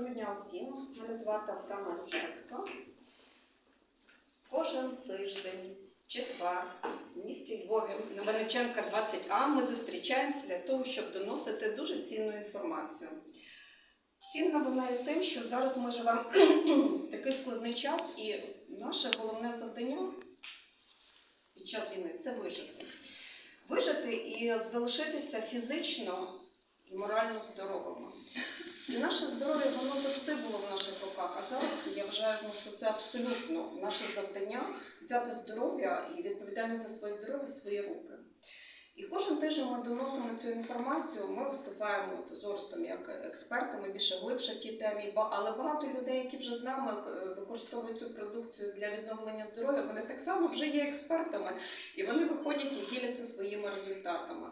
Доброго дня всім. Мене звати Оксана Ружецька. Кожен тиждень, четвер, в місті Львові на Вениченка 20А ми зустрічаємося для того, щоб доносити дуже цінну інформацію. Цінна вона і тим, що зараз ми живемо в такий складний час, і наше головне завдання під час війни це вижити. Вижити і залишитися фізично і морально здоровими. І наше здоров'я воно завжди було в наших руках. А зараз я вважаю, що це абсолютно наше завдання взяти здоров'я і відповідальність за своє здоров'я в свої руки. І кожен тиждень ми доносимо цю інформацію. Ми виступаємо з Орстом як експерти, ми більше глибше в тій темі. Але багато людей, які вже з нами е, використовують цю продукцію для відновлення здоров'я, вони так само вже є експертами, і вони виходять і діляться своїми результатами.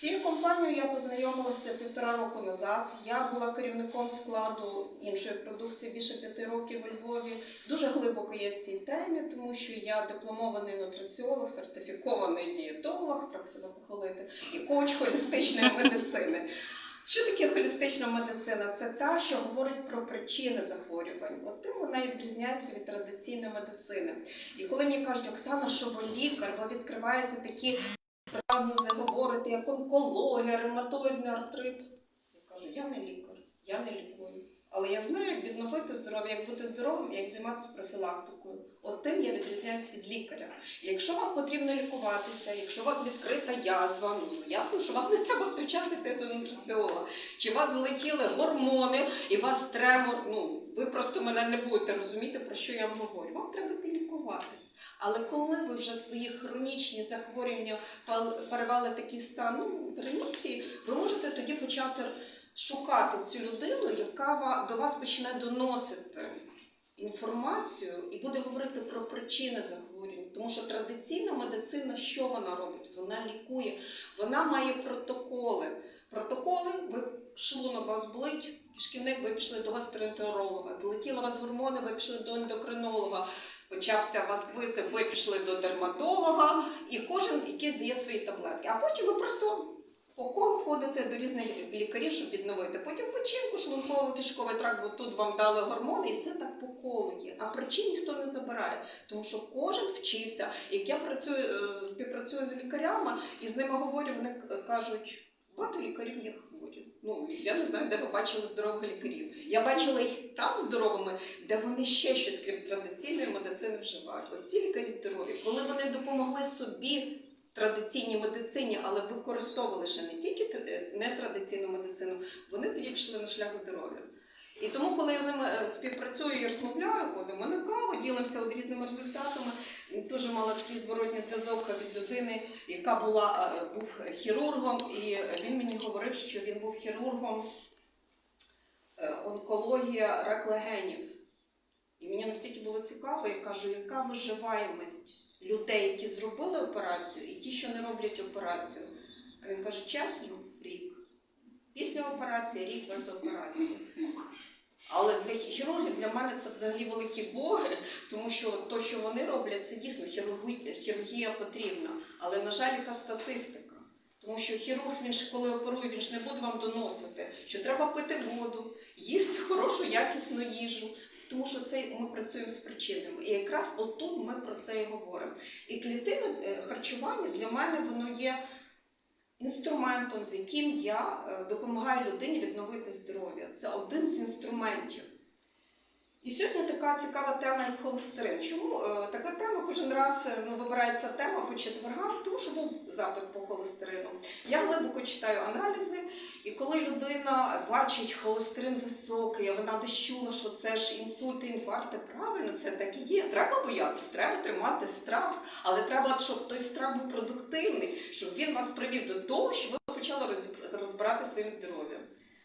Цією компанією я познайомилася півтора року назад. Я була керівником складу іншої продукції більше п'яти років у Львові. Дуже глибоко є в цій темі, тому що я дипломований нутриціолог, сертифікований дієтолог, так себе похвалити, і коуч холістичної медицини. Що таке холістична медицина? Це та, що говорить про причини захворювань. От тим вона і відрізняється від традиційної медицини. І коли мені кажуть, Оксана, що ви лікар, ви відкриваєте такі прогнози, говорите, як онкологія, ревматоїдний артрит. Я кажу, я не лікар, я не лікую. Але я знаю, як відновити здоров'я, як бути здоровим, як займатися профілактикою. От тим я відрізняюсь від лікаря. Якщо вам потрібно лікуватися, якщо у вас відкрита язва, ну ясно, що вам не треба в той час йти до нутриціолога. Чи у вас злетіли гормони і у вас тремор, ну ви просто мене не будете розуміти, про що я вам говорю. Вам треба йти лікуватись. Але коли ви вже свої хронічні захворювання перевели такий стан ну, ремісії, ви можете тоді почати шукати цю людину, яка до вас почне доносити інформацію і буде говорити про причини захворювань. Тому що традиційна медицина, що вона робить? Вона лікує, вона має протоколи. Протоколи, ви шлунок вас болить, кишківник, ви пішли до гастроентеролога, злетіли вас гормони, ви пішли до ендокринолога, почався вас висип, ви пішли до дерматолога, і кожен якийсь дає свої таблетки. А потім ви просто по колу ходите до різних лікарів, щоб відновити. Потім печінку, шлунково кишковий тракт, бо тут вам дали гормони, і це так по колу є. А причин ніхто не забирає, тому що кожен вчився. Як я працюю, е, співпрацюю з лікарями і з ними говорю, вони кажуть, багато лікарів є хворі. Ну я не знаю, де ви здорових лікарів. Я бачила їх там здоровими, де вони ще щось крім традиційної медицини вживають. Оці лікарі здорові, коли вони допомогли собі традиційній медицині, але використовували ще не тільки тр- нетрадиційну медицину, вони тоді пішли на шлях здоров'я. І тому, коли я з ними е, співпрацюю і розмовляю, ходимо на каву, ділимося от різними результатами. Дуже мала такий зворотній зв'язок від людини, яка була е, був хірургом, і він мені говорив, що він був хірургом е, онкологія рак легенів. І мені настільки було цікаво, я кажу, яка виживаємость людей, які зробили операцію, і ті, що не роблять операцію. А він каже, чесно, рік. Після операції, рік без операції. Але для хірургів для мене це взагалі великі боги, тому що то, що вони роблять, це дійсно хірургія, потрібна. Але, на жаль, яка статистика. Тому що хірург, він ж коли оперує, він ж не буде вам доносити, що треба пити воду, їсти хорошу якісну їжу. Тому що це ми працюємо з причинами. І якраз отут ми про це і говоримо. І клітинне е, харчування для мене воно є інструментом, з яким я е, допомагаю людині відновити здоров'я. Це один з інструментів. І сьогодні така цікава тема, як холестерин. Чому е, така тема кожен раз е, ну, вибирається тема по четвергам? Тому що був запит по холестерину. Я глибоко читаю аналізи, і коли людина бачить холестерин високий, а вона десь чула, що це ж інсульти, інфаркти, правильно, це так і є. Треба боятись, треба тримати страх, але треба, щоб той страх був продуктивний, щоб він вас привів до того, що ви почали розбирати своїм здоров'ям.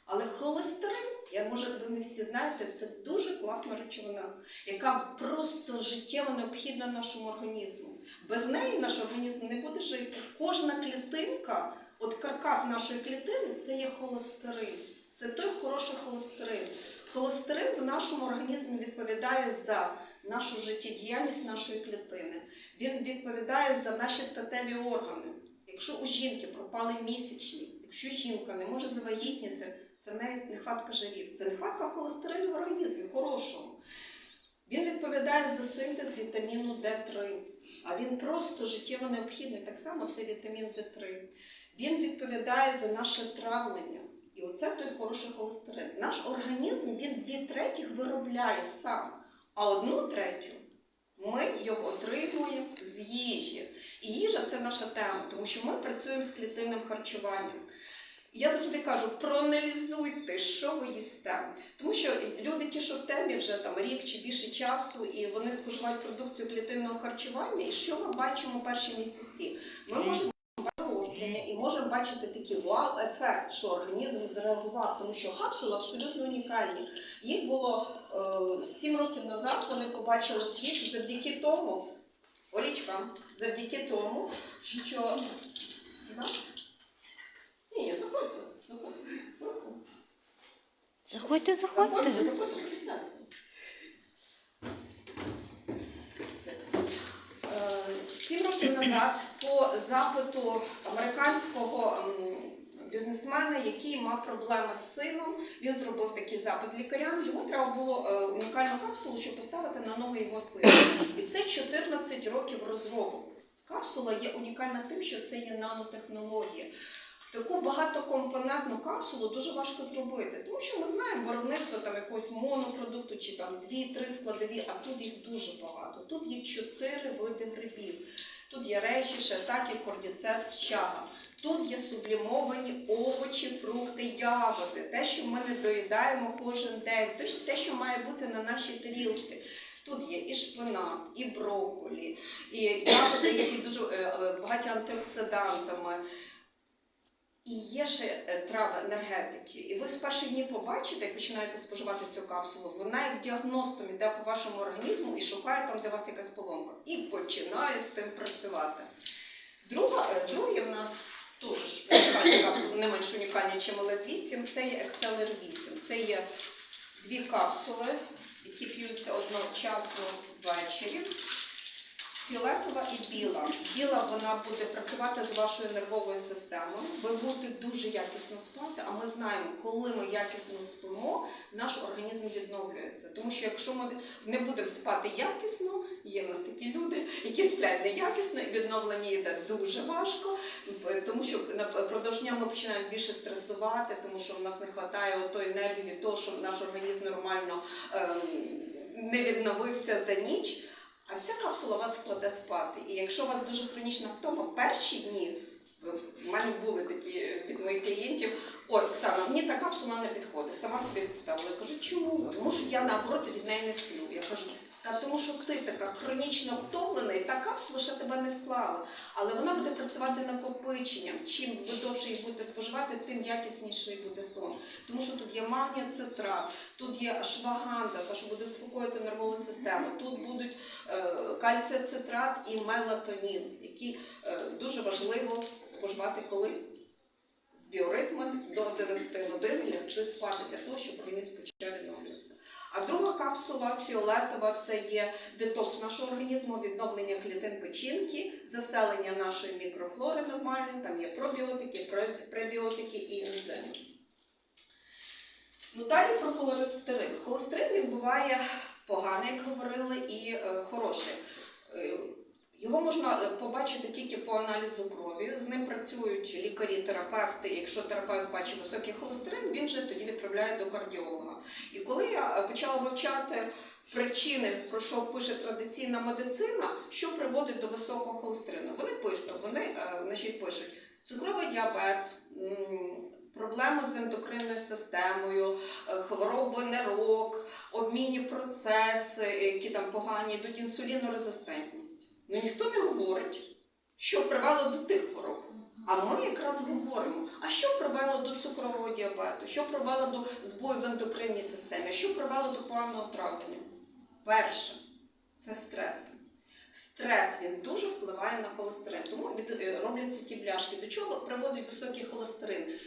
Але холестерин, я може, ви не всі знаєте, це дуже класна речовина, яка просто життєво необхідна нашому організму. Без неї наш організм не буде жити. Кожна клітинка, от каркас нашої клітини, це є холестерин. Це той хороший холестерин. Холестерин в нашому організмі відповідає за нашу життєдіяльність нашої клітини. Він відповідає за наші статеві органи. Якщо у жінки пропали місячні, якщо жінка не може завагітніти, Це навіть нехватка жирів, це нехватка холестерину в організмі, хорошого. Він відповідає за синтез вітаміну D3, а він просто життєво необхідний. Так само це вітамін D3. Він відповідає за наше травлення. І оце той хороший холестерин. Наш організм він дві третіх виробляє сам, а одну третю ми його отримуємо з їжі. І їжа це наша тема, тому що ми працюємо з клітинним харчуванням. Я завжди кажу, проаналізуйте, що ви їсте. Тому що люди, ті, що в темі вже там рік чи більше часу, і вони споживають продукцію клітинного харчування, і що ми бачимо перші місяці? Ми можемо бачити і можемо бачити такий вау-ефект, що організм зреагував, тому що капсули абсолютно унікальні. Їх було е, років назад, вони побачили світ завдяки тому, Олічка, завдяки тому, що. Да? Ні, ні, заходьте, заходьте. Заходьте, Заходьте. Е, Сім років назад по запиту американського бізнесмена, який мав проблеми з сином, він зробив такий запит лікарям. Йому треба було е, унікальну капсулу, щоб поставити на ноги його сина. І це 14 років розробок. Капсула є унікальна тим, що це є нанотехнологія. Таку багатокомпонентну капсулу дуже важко зробити, тому що ми знаємо виробництво там якогось монопродукту чи там дві-три складові, а тут їх дуже багато. Тут є чотири види грибів. Тут є речі, шатаки, кордіцепс, чага. Тут є сублімовані овочі, фрукти, ягоди, те, що ми не доїдаємо кожен день, те, що- має бути на нашій тарілці. Тут є і шпинат, і брокколі, і ягоди, які дуже е, е, багаті антиоксидантами. І є ще е, трави енергетики. І ви з перших днів побачите, як починаєте споживати цю капсулу, вона як діагностом іде по вашому організму і шукає там, де у вас якась поломка. І починає з тим працювати. Друга, е, друге в нас теж унікальна капсула, не менш унікальна, ніж лев 8 це є Exceler 8. Це є дві капсули, які п'ються одночасно ввечері. Фіолетова і біла. Біла вона буде працювати з вашою нервовою системою. Ви будете дуже якісно спати, а ми знаємо, коли ми якісно спимо, наш організм відновлюється. Тому що якщо ми не будемо спати якісно, є в нас такі люди, які сплять неякісно, і відновлення йде дуже важко, тому що напродовж дня ми починаємо більше стресувати, тому що в нас не вистачає тої енергії того, щоб наш організм нормально ем, не відновився за ніч. А ця капсула вас вкладе спати. І якщо у вас дуже хронічна втома, в перші дні в мене були такі від моїх клієнтів. Ой, Оксана, мені та капсула не підходить, сама собі відставила. Я кажу, чому? Тому що я наоборот від неї не сплю. Я кажу, тому що ти така хронічно втомлена, і та капсула ще тебе не вклала. Але вона буде працювати накопиченням. Чим ви довше її будете споживати, тим якісніший буде сон. Тому що тут є магнія цитрат, тут є ашваганда, та що буде заспокоїти нервову систему. Тут будуть е, кальція-цитрат і мелатонін, які е, дуже важливо споживати коли з біоритмом до 11 годин лягти спати для того, щоб організм почав. А друга капсула фіолетова це є детокс нашого організму, відновлення клітин печінки, заселення нашої мікрофлори нормальної, там є пробіотики, пребіотики і ензими. Ну далі про холестерин. Холестерин він буває поганий, як говорили, і е, хороший. Його можна е, побачити тільки по аналізу крові. З ним працюють лікарі-терапевти. Якщо терапевт бачить високий холестерин, він вже тоді відправляє до кардіолога. І коли я е, почала вивчати причини, про що пише традиційна медицина, що приводить до високого холестерину, вони пишуть, вони е, значить, пишуть цукровий діабет. Проблеми з ендокринною системою, хвороби нирок, обмінні процеси, які там погані йдуть, інсулінорезистентність. Ну ніхто не говорить, що привело до тих хвороб. А ми якраз говоримо, а що привело до цукрового діабету, що привело до збою в ендокринній системі, що привело до поганого травлення? Перше це стрес. Стрес він дуже впливає на холестерин, тому е, робляться ті бляшки. До чого приводить високий холестерин?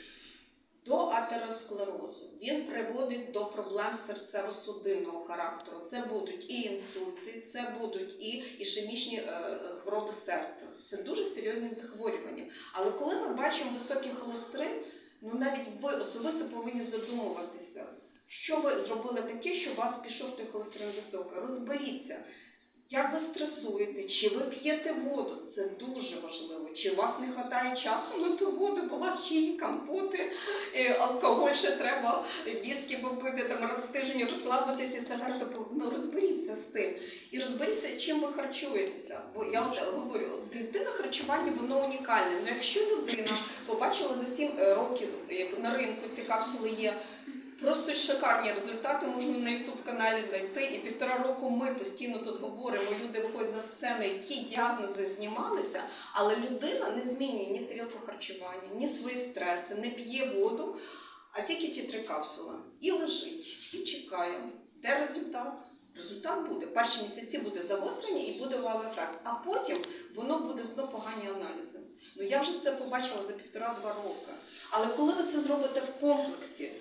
До атеросклерозу. Він приводить до проблем серцево-судинного характеру. Це будуть і інсульти, це будуть і ішемічні е, хвороби серця. Це дуже серйозні захворювання. Але коли ми бачимо високий холестерин, Ну навіть ви особисто повинні задумуватися, що ви зробили таке, що у вас пішов той холестерин високий. Розберіться, як ви стресуєте, чи ви п'єте воду. Це дуже важливо. Чи у вас не вистачає часу на ту воду, бо у вас ще є компоти, е, алкоголь ще треба, віскі попити, там раз в тиждень розслабитися, сигарету, по- ну розберіться з тим. І розберіться, чим ви харчуєтеся. Бо я от говорю, дитина харчування воно унікальне. Ну якщо людина побачила за 7 років, як на ринку ці капсули є. Просто шикарні результати можна на youtube каналі знайти. І півтора року ми постійно тут говоримо. Люди виходять на сцену, які діагнози знімалися, але людина не змінює ні тарілку харчування, ні свої стреси, не п'є воду, а тільки ті три капсули. І лежить, і чекає. Де результат? Результат буде. Перші місяці буде загострення і буде вау ефект. А потім воно буде знов погані аналізи. Ну я вже це побачила за півтора-два роки. Але коли ви це зробите в комплексі,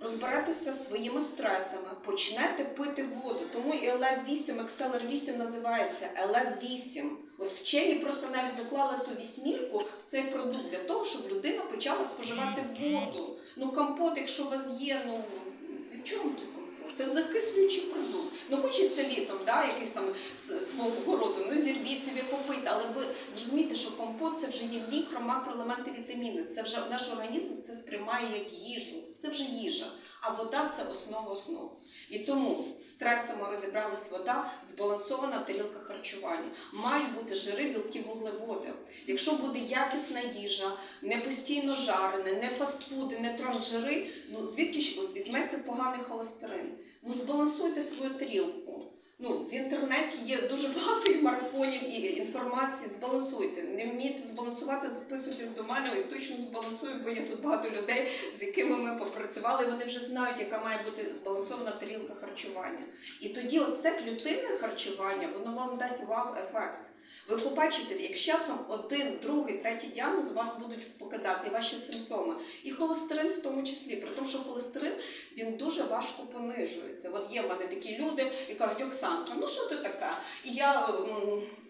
розберетеся зі своїми стресами, почнете пити воду. Тому і ЛФ-8, XLR-8 називається ЛФ-8. От вчені просто навіть заклали ту вісьмірку в цей продукт для того, щоб людина почала споживати воду. Ну компот, якщо у вас є, ну чого тут? Це закислюючий продукт. Ну хочеться літом, да, якийсь там свого городу, ну зірвіть собі попити, але ви зрозумієте, що компот це вже є мікро, макроелементи вітаміни. Це вже наш організм це сприймає як їжу. Це вже їжа. А вода це основа основ. І тому з стресами розібралась вода, збалансована тарілка харчування. Мають бути жири, білки, вуглеводи. Якщо буде якісна їжа, не постійно жарене, не фастфуди, не трансжири, ну звідки ж візьметься поганий холестерин? Ну збалансуйте свою тарілку. Ну, в інтернеті є дуже багато і марафонів і інформації. Збалансуйте. Не вмієте збалансувати, записуйтесь до мене і точно збалансую, бо є тут багато людей, з якими ми попрацювали. Вони вже знають, яка має бути збалансована тарілка харчування. І тоді оце клітинне харчування, воно вам дасть вау-ефект. Ви побачите, як з часом один, другий, третій діагноз вас будуть покидати ваші симптоми. І холестерин в тому числі, при тому, що холестерин він дуже важко понижується. От є в мене такі люди і кажуть, Оксанка, ну що ти така? І я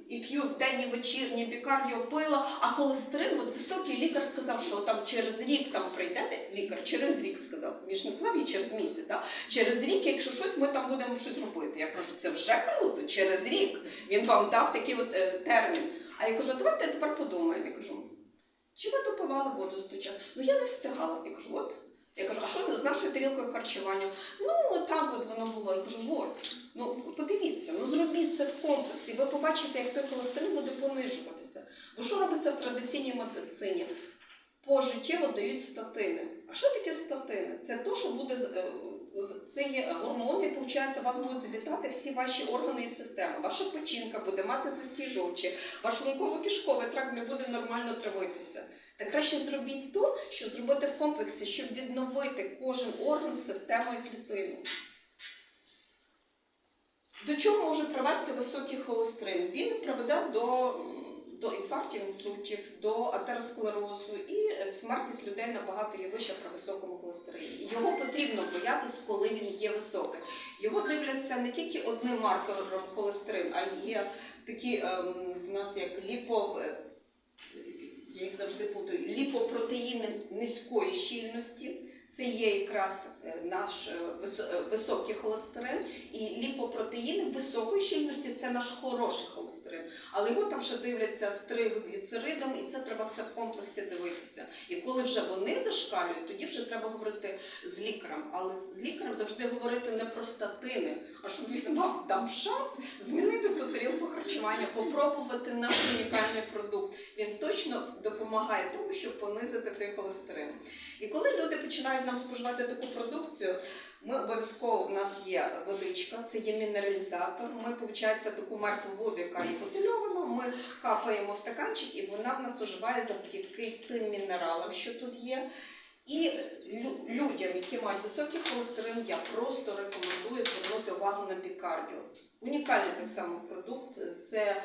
і п'ю денні вечірні бікардіо пила, а холестерин, от високий лікар сказав, що там через рік там прийдете. Лікар через рік сказав. Він ж не сказав їй через місяць. Да? Через рік, якщо щось, ми там будемо щось робити. Я кажу, це вже круто, через рік. Він вам дав такий от е, термін. А я кажу, давайте тепер подумаємо. Я кажу, чи ви допивали воду до того часу? Ну я не встигала. Я кажу, от. Я кажу, а що з нашою тарілкою харчування? Ну, так от воно було. Я кажу, ось. Ну, подивіться, ну зробіть це в комплексі. Ви побачите, як той холестерин буде понижуватися. Бо що робиться в традиційній медицині? Пожиттєво дають статини. А що таке статини? Це то, що буде це є гормони, виходить, вас будуть злітати всі ваші органи і системи. Ваша печінка буде мати застіжувачі, ваш шлунково-кишковий тракт не буде нормально травитися. Та краще зробіть то, що зробити в комплексі, щоб відновити кожен орган системою клітину. До чого може привести високий холестерин? Він приведе до, до інфарктів, інсультів, до атеросклерозу і смертність людей набагато є вища при високому холестерині. Його потрібно боятись, коли він є високий. Його дивляться не тільки одним маркером холестерин, а є такі ем, в нас як ліпо. Я їх завжди путаю, ліпопротеїни низької щільності. Це є якраз е, наш е, е, високий холестерин, і ліпопротеїни високої щільності це наш хороший холестерин. Але його там ще дивляться з тригліцеридом, і це треба все в комплексі дивитися. І коли вже вони зашкалюють, тоді вже треба говорити з лікарем. Але з лікарем завжди говорити не про статини, а щоб він мав дав шанс змінити ту тарілку харчування, попробувати наш унікальний продукт. Він точно допомагає тому, щоб понизити той холестерин. І коли люди починають нам споживати таку продукцію, ми обов'язково в нас є водичка, це є мінералізатор. Ми, виходить, таку мертву воду, яка є бутильована, ми капаємо в стаканчик, і вона в нас оживає завдяки тим мінералам, що тут є. І людям, які мають високий холестерин, я просто рекомендую звернути увагу на бікардіо. Унікальний так само продукт. Це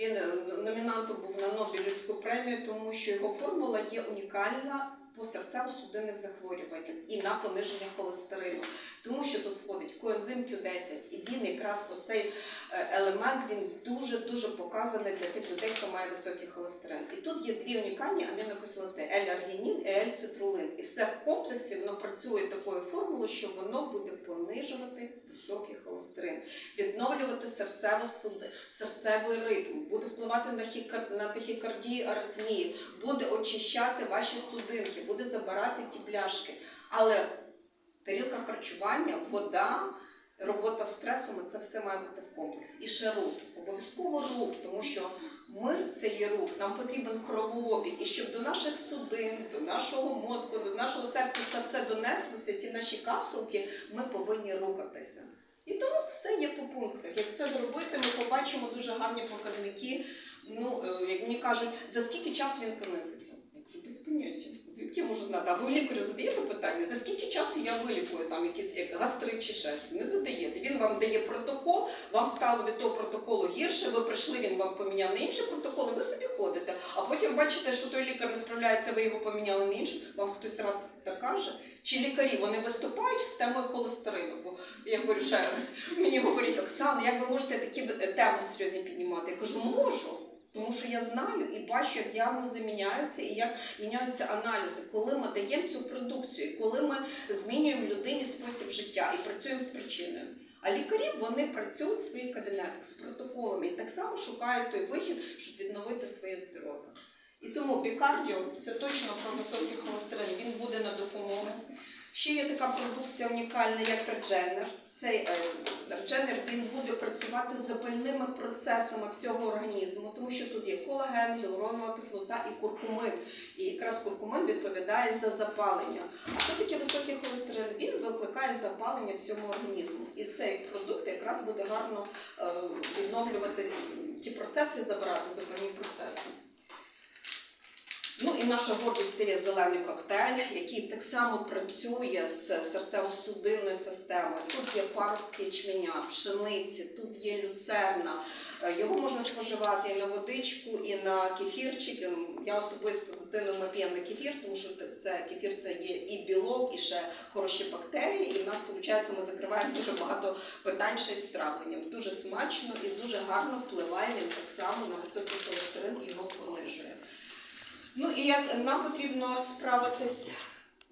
він е, номінантом був на Нобелівську премію, тому що його формула є унікальна по серцево-судинних захворюваннях і на пониження холестерину, тому що тут входить коензим Q10, і він якраз оцей е, елемент він дуже дуже показаний для тих людей, хто має високий холестерин. І тут є дві унікальні амінокислоти L-аргінін і L-цитрулин. І все в комплексі воно працює такою формулою, що воно буде понижувати високий холестерин, відновлювати серцевий ритм, буде впливати на хікар... на аритмії, буде очищати ваші судинки, буде забирати ті пляшки. Але тарілка харчування, вода, робота з стресами це все має бути в комплексі. І ще рух. Обов'язково рух, тому що ми це є рух, нам потрібен кровообіг. І щоб до наших судин, до нашого мозку, до нашого серця це все донеслося, ті наші капсулки, ми повинні рухатися. І тому все є по пунктах. Як це зробити, ми побачимо дуже гарні показники. Ну, е, як мені кажуть, за скільки часу він понизиться? Я кажу, без поняття. Звідки я можу знати? А ви лікарю задаєте питання, за скільки часу я вилікую там якийсь як гастрит чи щось? Не задаєте. Він вам дає протокол, вам стало від того протоколу гірше, ви прийшли, він вам поміняв на інший протокол, і ви собі ходите. А потім бачите, що той лікар не справляється, ви його поміняли на інший, вам хтось раз так каже. Чи лікарі вони виступають з темою холестерину? Бо я говорю ще раз, мені говорять, Оксана, як ви можете такі е, теми серйозні піднімати? Я кажу, можу. Тому що я знаю і бачу, як діагнози міняються і як міняються аналізи, коли ми даємо цю продукцію, коли ми змінюємо людині спосіб життя і працюємо з причиною. А лікарі вони працюють в своїх кабінетах з протоколами і так само шукають той вихід, щоб відновити своє здоров'я. І тому бікардіо це точно про високий холестерин, він буде на допомогу. Ще є така продукція унікальна, як Редженер. Цей е, він буде працювати з запальними процесами всього організму, тому що тут є колаген, гіалуронова кислота і куркумин. І якраз куркумин відповідає за запалення. А що таке високий холестерин? Він викликає запалення всьому організму. І цей продукт якраз буде гарно е, відновлювати ті процеси, забирати запальні процеси. Ну і наша гордість це є зелений коктейль, який так само працює з серцево-судинною системою. Тут є паростки ячменя, пшениці, тут є люцерна. Е, Його можна споживати і на водичку, і на кефірчик. Ем, Я особисто з дитиною ми п'ємо на кефір, тому що це кефір це є і білок, і ще хороші бактерії. І в нас виходить, ми закриваємо дуже багато питань ще з травленням. Дуже смачно і дуже гарно впливає він так само на високий холестерин і його понижує. Ну і як нам потрібно справитись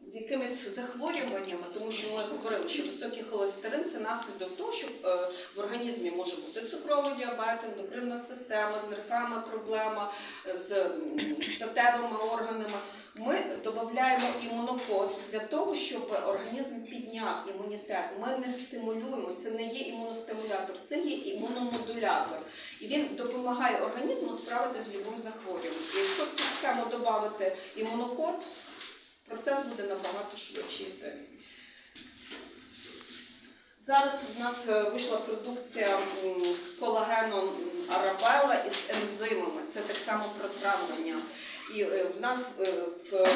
з якимись захворюваннями, тому що ми говорили, що високий холестерин це наслідок того, що е, в організмі може бути цукровий діабет, ендокринна система, з нирками проблема, з м, статевими органами. Ми додаємо імунокод для того, щоб організм підняв імунітет. Ми не стимулюємо, це не є імуностимулятор, це є імуномодулятор. І він допомагає організму справитися з любим захворюванням. Якщо в цю схему додати імунокод, процес буде набагато швидший. Зараз в нас е, вийшла продукція з колагеном арабела і з ензимами. Це так само про травлення. І е, в нас е, в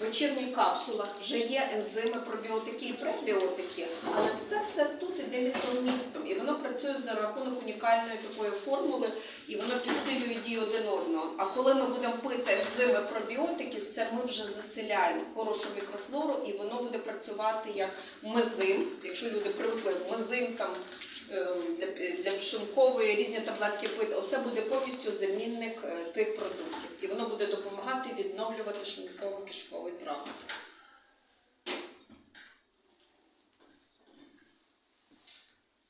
вечірніх капсулах вже є ензими, пробіотики і пребіотики, але це все тут іде мікромістом. І воно працює за рахунок унікальної такої формули, і воно підсилює дію один одного. А коли ми будемо пити ензими пробіотики, це ми вже заселяємо хорошу мікрофлору, і воно буде працювати як мезим. Якщо люди привикли мезим там для, для пшенкової різні таблетки пити, оце буде повністю замінник е, тих продуктів. І воно буде допомагати відновлювати шлунково-кишковий тракт.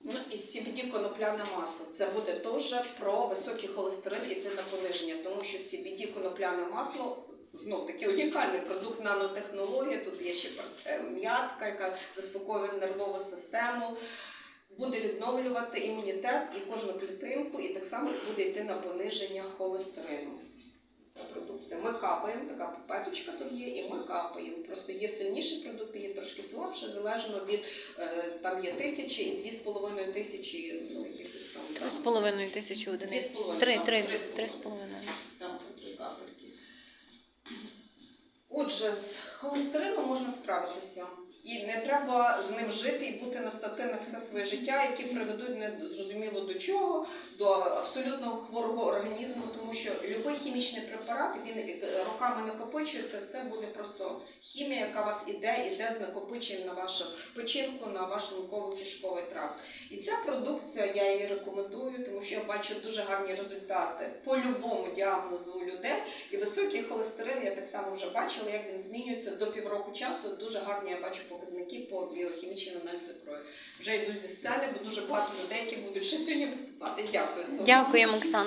Ну і CBD конопляне масло. Це буде теж про високий холестерин на пониження, тому що CBD конопляне масло знов таки унікальний продукт нанотехнології. Тут є ще м'ятка, яка заспокоює нервову систему. Буде відновлювати імунітет і кожну клітинку, і так само буде йти на пониження холестерину. Ця продукція. Ми капаємо, така пипеточка тут є, і ми капаємо. Просто є сильніші продукти, є трошки слабше, залежно від е, там є тисячі і дві з половиною тисячі, ну якихось там. Три з половиною тисячі одиниць. Три, три, три з половиною. половиною. Там по три капельки. Отже, з холестерином можна справитися. І не треба з ним жити і бути на статинах все своє життя, які приведуть не зрозуміло до чого, до абсолютно хворого організму, тому що будь-який хімічний препарат він роками накопичується. Це буде просто хімія, яка вас іде, іде з накопиченням на вашу печінку, на ваш шлунково-кишковий тракт. І ця продукція я її рекомендую, тому що я бачу дуже гарні результати по любому діагнозу у людей. І високий холестерин я так само вже бачила, як він змінюється до півроку часу. Дуже гарні я бачу показники по біохімічній аналізі крові. Вже йду зі сцени, бо дуже багато людей, які будуть ще сьогодні виступати. Дякую. Дякуємо, Оксана.